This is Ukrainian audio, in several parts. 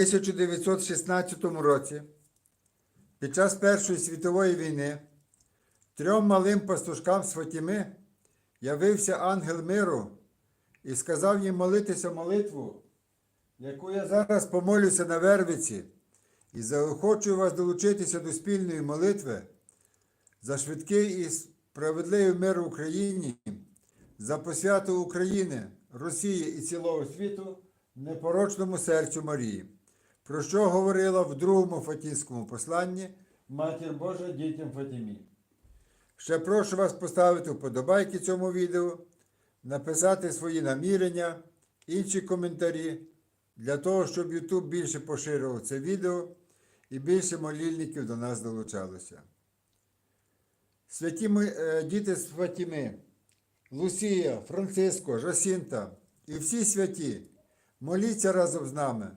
1916 році, під час Першої світової війни, трьом малим пастушкам з Фатіми явився ангел миру і сказав їм молитися молитву, яку я зараз помолюся на Вервиці, і заохочую вас долучитися до спільної молитви за швидкий і справедливий мир в Україні, за посвяту України, Росії і цілого світу непорочному серцю Марії, про що говорила в другому Фатінському посланні Матір Божа дітям Фатімі. Ще прошу вас поставити вподобайки цьому відео, написати свої намірення, інші коментарі для того, щоб YouTube більше поширював це відео і більше молільників до нас долучалося. Святі ми, е, діти з Фатіми, Лусія, Франциско, Жасінта і всі святі, моліться разом з нами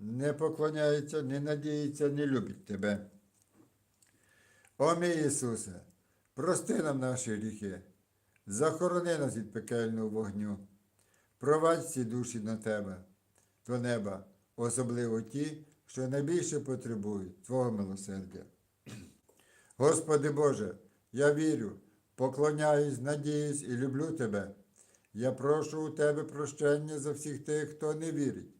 не поклоняється, не надіється, не любить тебе. О мій Ісусе, прости нам наші гріхи, захорони нас від пекельного вогню, провадь ці душі на тебе, до неба, особливо ті, що найбільше потребують Твого милосердя. Господи Боже, я вірю, поклоняюсь, надіюсь і люблю Тебе. Я прошу у Тебе прощення за всіх тих, хто не вірить,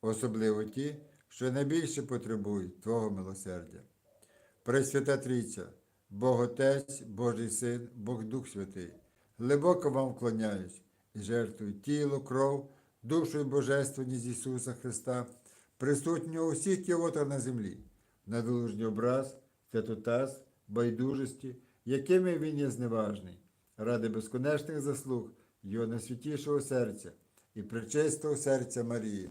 особливо ті, що найбільше потребують Твого милосердя. Пресвята Трійця, Бог Отець, Божий Син, Бог Дух Святий, глибоко вам вклоняюсь і жертвую тіло, кров, душу і божественність Ісуса Христа, присутнього у всіх кілотах на землі, надолужній образ, святотаз, байдужості, якими він є зневажний, ради безконечних заслуг Його найсвятішого серця і причистого серця Марії,